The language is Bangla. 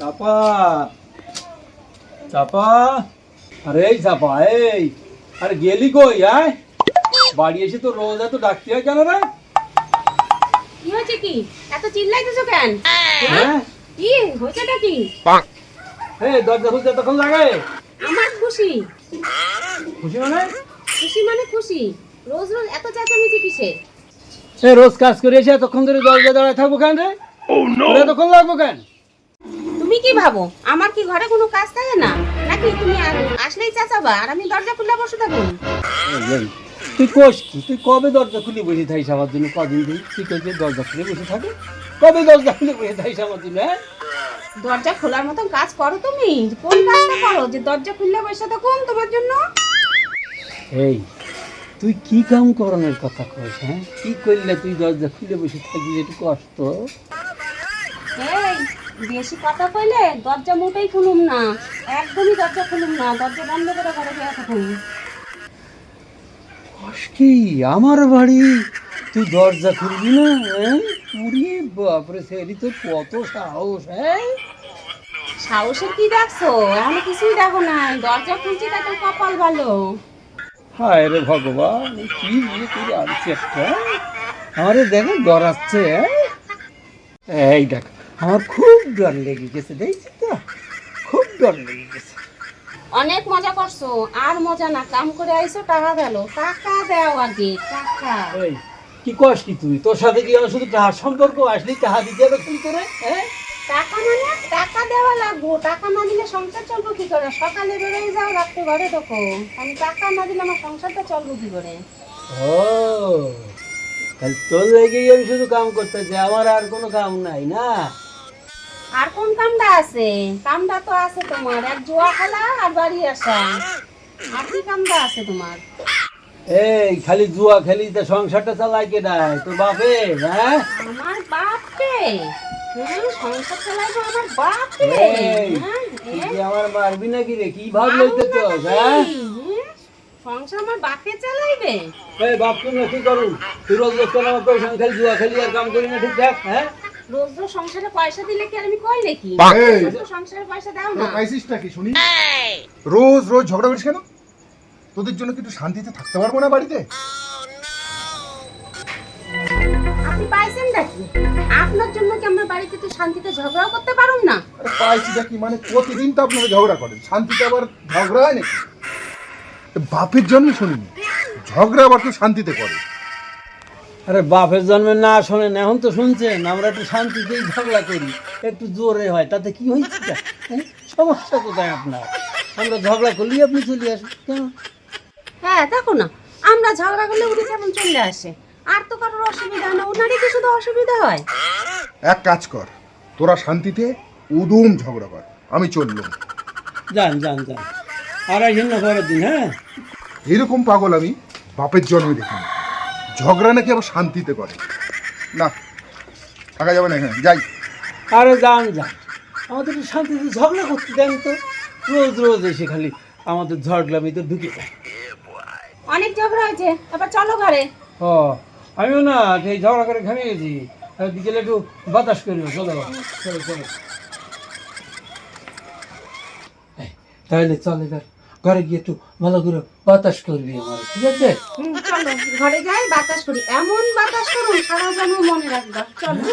চাপা। চাপা। আরে এই চাপা এই। আরে গেলি কই আয়। বাড়ি এসে তো রোজ এত ডাকতে হয় কেন রে? কি হয়েছে কি? এত চিল্লাইতেছো কেন? হ্যাঁ? কি হয়েছেটা কি? এই দরজা খুলতে এতক্ষণ লাগে? আমার খুশি। খুশি মানে? খুশি মানে খুশি। রোজ রোজ এত চেঁচামেচি কিসে? এই রোজ কাজ করে এসে এতক্ষণ ধরে দরজা দাঁড়ায় থাকব কেন রে? তোর এতক্ষণ লাগবো কেন? তুমি কি ভাবো? আমার কি ঘরে কোনো কাজ থাকে না? নাকি তুমি আসলেই চেঁচাবা? আর আমি দরজা খুলে বসে থাকব। তুই কোষ কি? তুই কবে দরজা খুলে বসে থাকিস আমার জন্য? কদিন দিন তুই কইছিস দরজা খুলে বসে থাকে। কবে দরজা খুলে বসে থাকিস আমার জন্য হ্যাঁ? দরজা খোলার মতন কাজ করো তুমি। কোন কাজটা করো? যে দরজা খুললে বসে থাকো তোমার জন্য। এই তুই কি কাম করণের কথা কইস হ্যাঁ? কি করলে তুই দরজা খুলে বসে থাকিস একটু কষ্ট? এই বেশি কথা কইলে দরজা মোটেই খুলুম না। একদমই দরজা খুলুম না দরজা বন্ধ করে ঘরে গিয়ে থাকুন। কি আমার বাড়ি? তুই দরজা খুলবি না হ্যাঁ? পুরি বাপরে সেরি তোর কত সাহস হ্যাঁ? সাহসের কি দেখছ? এখন কিছুই দেখো না দরজা খুলছি তাতে কপাল ভালো। হায় রে ভগবান কি বিয়ে করে আনছি একটা? আমারে দেখে ডরাচ্ছে হ্যাঁ? এই দেখ আমার খুব ডর লেগে গেছে দেখছি তো? খুব ডর লেগে গেছে। অনেক মজা করছ আর মজা না কাম করে আইছো টাকা গেল টাকা দাও আগে টাকা। ওই কি কস কি তুই? তোর সাথে কি আমার শুধু টাহার সম্পর্ক? আসলি টাহা দিতে হবে তুই করে হ্যাঁ টাকা মানে টাকা দেওয়া লাগবো। টাকা না দিলে সংসার চলবো কি করে? সকালে বেরোয় যাও রাত্রে ঘরে ঢোকো। আমি টাকা না দিলে আমার সংসারটা চলবো কি করে? ও তাহলে তোর লেগেই আমি শুধু কাম করতে করতেছি আমার আর কোনো কাম নাই না? আর কোন কামটা আছে? কামটা তো আছে তোমার এক জুয়া খেলা আর বাড়ি আসা। আর কি কামটা আছে তোমার? এই খালি জুয়া খেলি তো সংসারটা চালাই কে নাই তোর বাপে হ্যাঁ? আমার সংসার চালাইবো আমার বাপকে। হ্যাঁ, তুই কি আমার মারবি নাকি রে? কি ভাব লইতে তো হ্যাঁ? সংসার আমার বাপে চালাইবে? এই বাপ তুমি কি করুন তুই রোজ রোজ আমার পয়সা খালি জুয়া খেলি আর কাম করি না ঠিকঠাক হ্যাঁ? রোজ রোজ সংসারে পয়সা দিলে কি আর আমি কই নাকি রোজ রোজ সংসারে পয়সা দাও না। কি শুনি? রোজ রোজ ঝগড়া করিস কেন? তোদের জন্য কি একটু শান্তিতে থাকতে পারব না বাড়িতে? আপনি পাইছেন নাকি আপনার জন্য কি আমরা বাড়িতে তো শান্তিতে ঝগড়াও করতে পারুম না? আরে মানে প্রতিদিন তো আপনারা ঝগড়া করেন। শান্তিতে আবার ঝগড়া হয় নাকি? বাপের জন্য শুনিনি। ঝগড়া আবার তো শান্তিতে করে। আরে বাপের জন্মে না শোনেন এখন তো শুনছেন আমরা একটু শান্তিতেই ঝগড়া করি। একটু জোরে হয় তাতে কি হয়েছে তা? হ্যাঁ? সমস্যা কোথায় আপনার? আমরা ঝগড়া করলি আপনি চলে আসুন কেন? হ্যাঁ দেখো না আমরা ঝগড়া করলে উনি কেমন চলে আসে। আর তো কারোর অসুবিধা হয় না ওনারই কি শুধু অসুবিধা হয়। এক কাজ কর তোরা শান্তিতে উদুম ঝগড়া কর আমি চললাম। যান যান যান। আর আসেন না পরের দিন হ্যাঁ? এরকম পাগল আমি বাপের জন্মে দেখিনি। ঝগড়া নাকি আবার শান্তিতে করে? না থাকা যাবে না এখানে যাই। আরে যান যান। আমাদের একটু শান্তিতে ঝগড়া করতে দেন তো। রোজ রোজ এসে খালি আমাদের ঝগড়ামি তো ঢুকে যায়। অনেক ঝগড়া হয়েছে এবার চলো ঘরে। ও আমিও না এই ঝগড়া করে ঘামে গেছি বিকেলে একটু বাতাস করিব চলো। চলো চলো। তাহলে চল ঘরে গিয়ে একটু ভালো করে বাতাস করবি আমার ঠিক আছে? হুম, চলো ঘরে যাই বাতাস করি। এমন বাতাস করুন সারা যেন মনে রাখবা চলো।